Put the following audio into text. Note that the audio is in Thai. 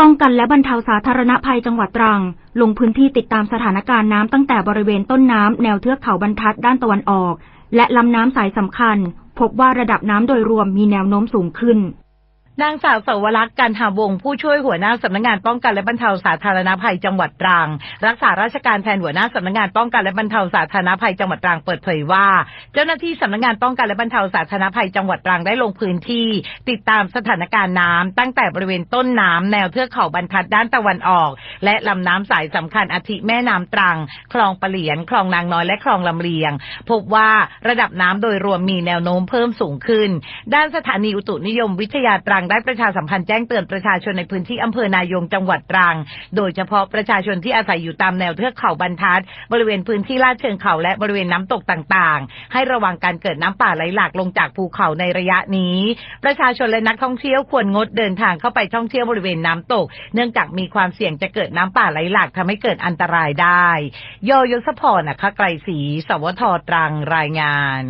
ป้องกันและบรรเทาสาธารณภัยจังหวัดตรัง ลงพื้นที่ติดตามสถานการณ์น้ำตั้งแต่บริเวณต้นน้ำแนวเทือกเขาบรรทัดด้านตะวันออก และลำน้ำสายสำคัญ พบว่าระดับน้ำโดยรวมมีแนวโน้มสูงขึ้น นางสาวสวรักษ์กันหาวงผู้ช่วยหัวหน้าสำนักงานป้องกันและบรรเทาสาธารณภัยจังหวัดตรัง รักษาราชการแทนหัวหน้าสำนักงานป้องกันและบรรเทาสาธารณภัยจังหวัดตรังเปิดเผยว่า เจ้าหน้าที่สำนักงานป้องกันและบรรเทาสาธารณภัยจังหวัดตรังได้ลงพื้นที่ ติดตามสถานการณ์น้ำตั้งแต่บริเวณต้นน้ำแนวเทือกเขาบรรทัดด้านตะวันออก และลำน้ำสายสำคัญอาทิแม่น้ำตรัง คลองปะเหลียนคลองนางน้อยและคลองลำเลียง พบว่าระดับน้ำโดยรวมมีแนวโน้มเพิ่มสูงขึ้น ด้านสถานีอุตุนิยมวิทยาตรังได้ประชาสัมพันธ์แจ้งเตือนประชาชนในพื้นที่อำเภอนายงจังหวัดตรัง โดยเฉพาะประชาชนที่อาศัยอยู่ตามแนวเทือกเขาบรรทัด บริเวณพื้นที่ลาดเชิงเขาและบริเวณน้ำตกต่างๆ ให้ระวังการเกิดน้ำป่าไหลหลากลงจากภูเขาในระยะนี้ ประชาชนและนักท่องเที่ยวควรงดเดินทางเข้าไปท่องเที่ยวบริเวณน้ำตก เนื่องจากมีความเสี่ยงจะเกิดน้ำป่าไหลหลากทำให้เกิดอันตรายได้ โยยศพรนะคะไกรศรีสวทตรังรายงาน